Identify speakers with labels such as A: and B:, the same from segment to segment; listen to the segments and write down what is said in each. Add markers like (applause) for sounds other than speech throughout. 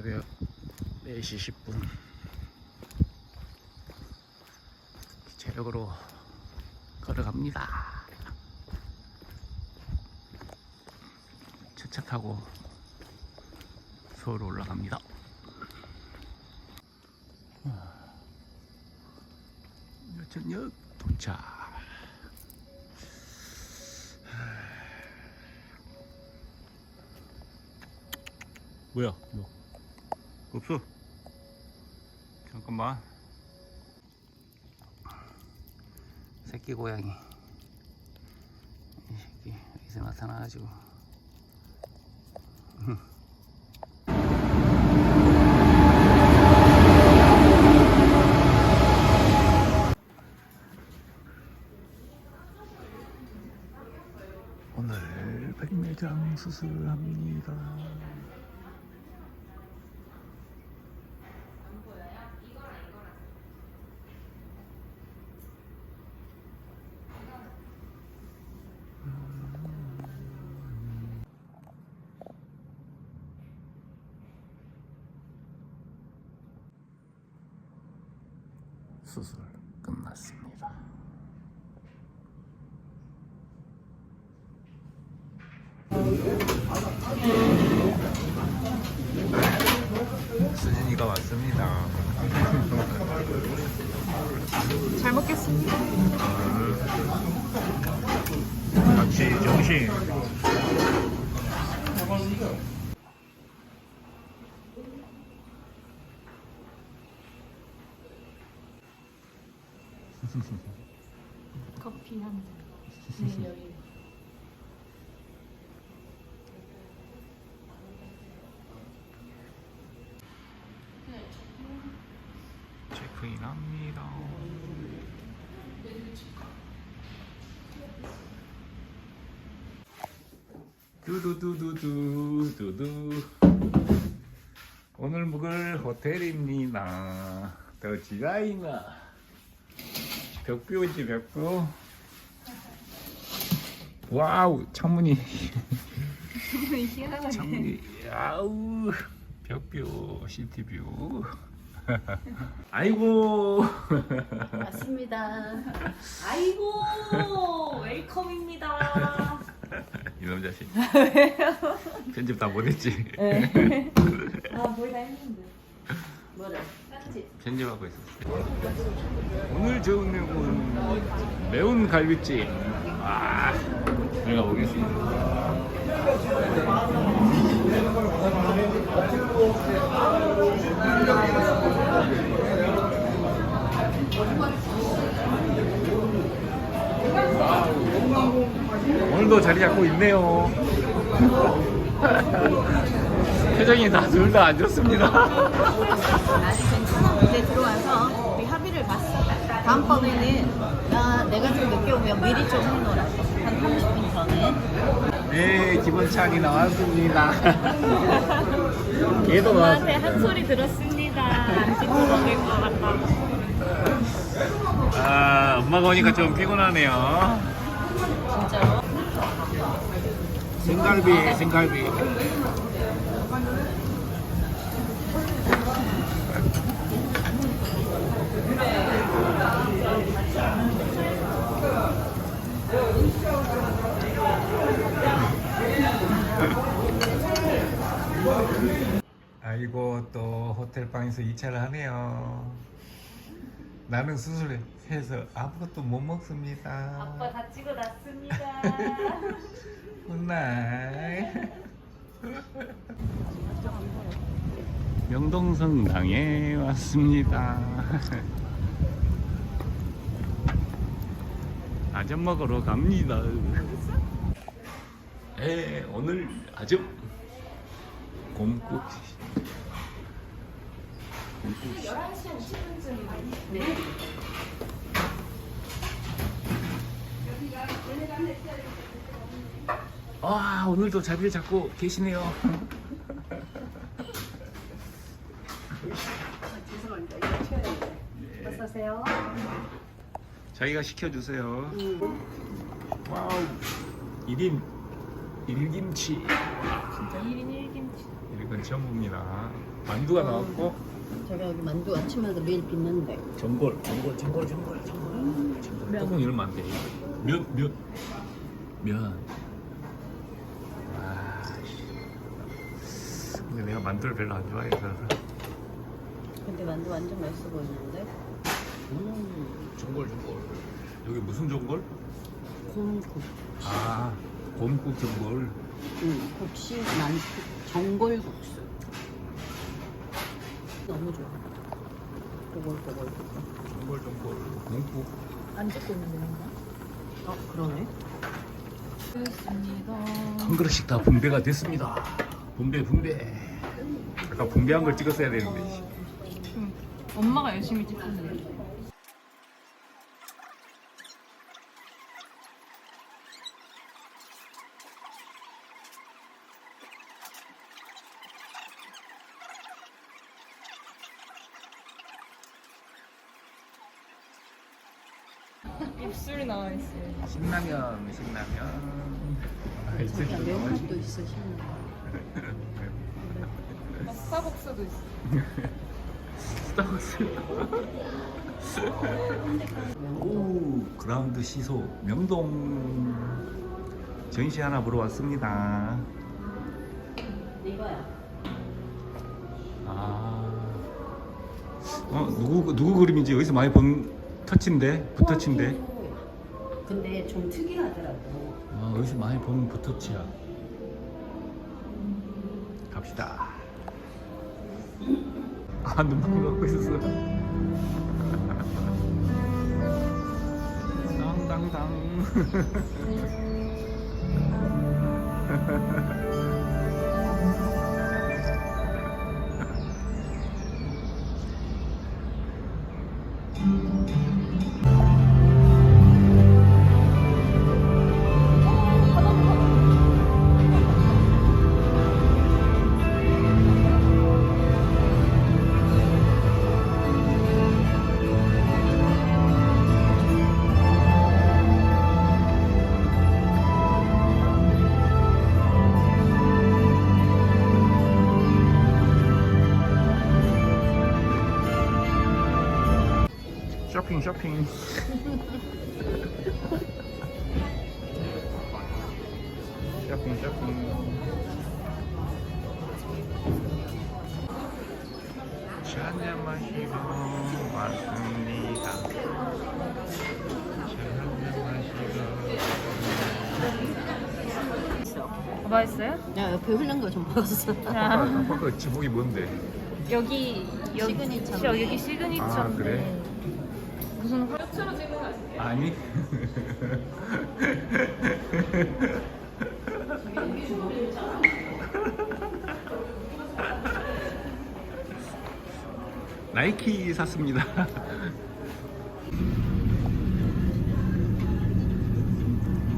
A: 새벽 4시 10분 체력으로 걸어갑니다. 차차 타고 서울 올라갑니다. 여천역 도착. 뭐야? 뭐? 없어. 잠깐만. 새끼 고양이. 이 새끼 여기서 나타나가지고. 오늘 백내장 수술합니다. 수술 끝났습니다. 수진이가 왔습니다.
B: 잘 먹겠습니다.
A: 같이 정신. (laughs)
B: 커피 한 잔. 네, 여기.
A: 체크인 합니다. 두두두두두 두두 오늘 묵을 호텔입니다. 더 디자이너 벽뷰인지 벽뷰 와우 창문이. 창문이 아우 벽뷰 시티뷰 아이고
B: 맞습니다. 아이고 웰컴입니다. (laughs)
A: 이놈 자식 편집 다 못했지
B: 네. (laughs) 아 보이다 했는데. 뭐래?
A: 편집하고 있었어요 오늘 좋은 내용은 매운 갈비찜. 아. 내가 보겠습니다. 오늘도 자리 잡고 있네요 (laughs) 표정이 다 둘 다 안 좋습니다
B: 아직 괜찮아. 근데 들어와서 우리 합의를 봤어. 다음번에는 나 내가 좀 늦게 오면 미리 좀 해놓으라. 한 30분 전에.
A: 네, 기본착이 나왔습니다. (laughs) 얘도
B: 엄마한테
A: 나왔습니다.
B: 한 소리 들었습니다. 안 씻고 먹을 것 같다고.
A: 아, 엄마가 오니까 좀 피곤하네요.
B: 진짜로?
A: 생갈비, 생갈비. 아이고 또 호텔 방에서 2차를 하네요. 나는 수술해서 아무것도 못 먹습니다.
B: 아빠 다 찍어 놨습니다. (laughs)
A: 굿나잇 (laughs) 명동성당에 왔습니다 아점 먹으러 갑니다 에 오늘 아점 곰국 곰국
B: 11시 50분쯤. 네.
A: 아 오늘도 자리를 잡고 계시네요
B: 죄송합니다. 이거 쳐야 되는데. 어서오세요.
A: 자기가 시켜주세요. 와우. 1인 1김치.
B: 진짜 1인 1김치.
A: 이건 전부입니다. 만두가 나왔고
B: 제가 여기 만두 아침마다 매일 빚는데.
A: 전골, 전골, 전골, 전골, 전골. 전골. 떡은 이러면 안 돼. 면, 면, 면. 와. 씨. 근데 내가 만두를 별로 안 좋아해서.
B: 근데 만두 완전 맛있어 보이는데?
A: 음, 전골, 전골. 여기 무슨 전골?
B: 곰국.
A: 아, 곰국 전골.
B: 응, 국시 만두. 전골 국수. 너무 좋아. 보글보글.
A: 전골, 전골. 곰국.
B: 안 찍고 있는데 뭔가? 어, 그러네. 좋습니다.
A: 한 그릇씩 다 분배가 됐습니다. 분배, 분배. 아까 분배한 걸 찍었어야 되는데.
C: 응. 엄마가 열심히 찍었는데. 입술이 나와 있어요.
A: 신라면, 신라면. 아, 있을 줄.
B: 매운맛도 있어, 신나.
C: 스타벅스도 있어.
A: 스타벅스. (laughs) 오, 그라운드 시소 명동 전시 하나 보러 왔습니다.
B: 이거야.
A: 아, 어 누구 누구 그림인지 여기서 많이 본 터치인데 붓터치인데.
B: 근데 좀 특이하더라고.
A: 아, 여기서 많이 본 붓터치야. 갑시다. 아 눈만 감고 있었어. 당당당. 쇼핑 쇼핑. 쇼핑. 잔잔 마시고 왔습니다. 잔잔 마시고.
B: 있어.
C: 맛있어요?
B: 야, 옆에 흐른 거좀 봤어.
C: 아,
A: 아까 지목이 뭔데?
C: 여기 여기
B: 시그니처.
C: 시- 여기 시그니처인데
A: 아, 그래?
C: 무슨 화초로 찍는 거 아니에요?
A: 아니. (laughs) 나이키 샀습니다. (laughs)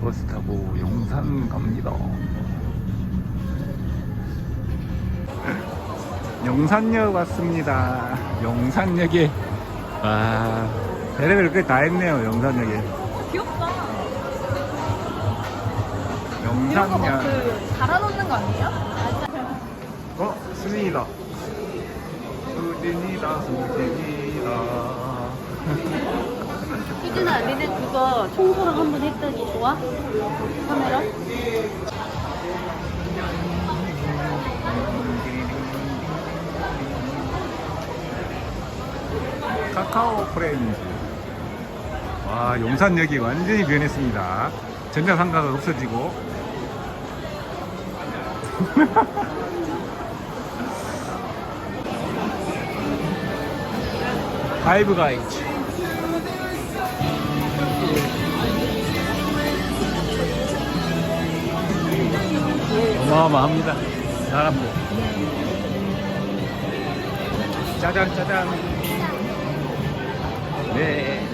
A: 버스 타고 용산 갑니다. (laughs) 용산역 왔습니다. 용산역에 와 별의별 게다 했네요. 용산역에.
C: 귀엽다. 이런 거. 막그 달아놓는 거 아니에요?
A: 어 수진이다. 수진이다 수진이다.
B: 희준아, 니네 그거 청소랑 한번 했더니 좋아? 카메라?
A: 카카오 프렌즈. 와, 용산역이 완전히 변했습니다. 전자상가가 없어지고. (laughs) 파이브 가이즈. 어마어마합니다. 사람들. 짜잔, 짜잔. 네,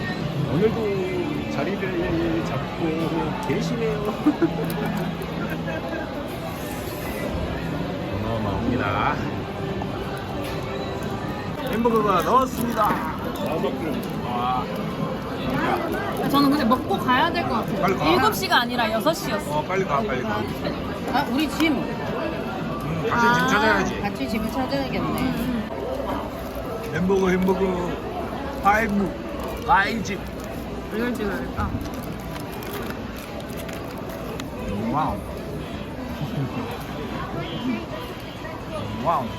A: 오늘도 자리를 잡고 계시네요. (laughs) 어마어마합니다. 햄버거가 넣었습니다. 와,
C: 저는 근데 먹고 가야 될것
A: 빨리 가.
C: 같아요. 7시가 아니라 6시였어.
A: 어, 빨리 가, 빨리 가.
B: 아, 우리 짐.
A: 같이 짐 찾아야지.
B: 같이 짐을 찾아야겠네.
A: 햄버거 햄버거 파이브 파이집.
C: 이걸 찍어야겠다.
A: 와우. 와우. (laughs)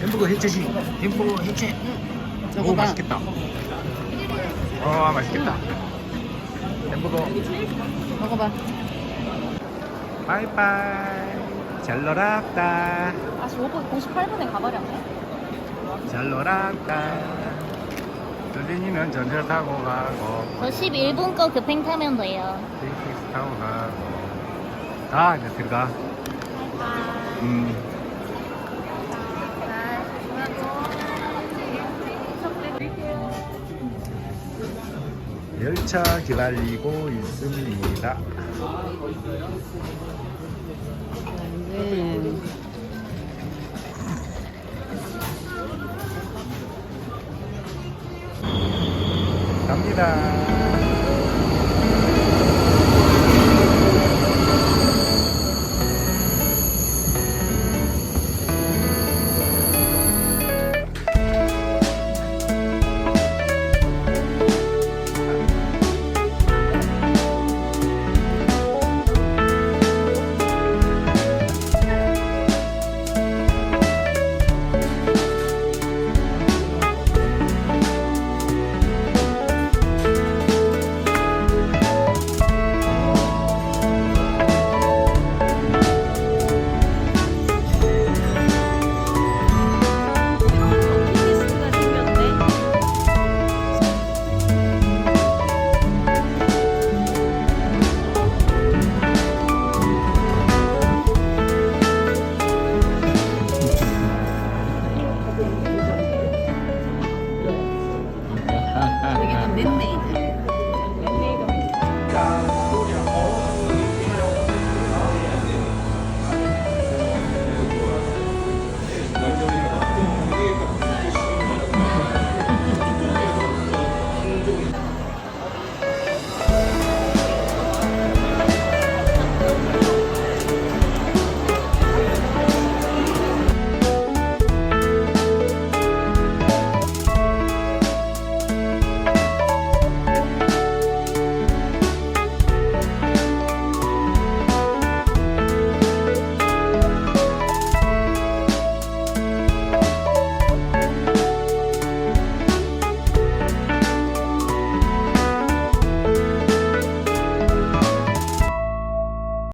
A: 햄버거 해체지. 햄버거 해체. 오
B: 봐.
A: 맛있겠다. 어 맛있겠다. 햄버거.
B: 먹어봐.
A: 바이바이. 잘 놀았다.
C: 다시 5분 98분에 가버렸네.
A: 잘 놀았다. 조진이는 전철 타고 가고.
D: 저 11분 거 급행 타면 돼요.
A: KTX 타고 가고. 가 이제 들어가. 음. 열차 기다리고 있습니다.
B: 네.
A: 갑니다.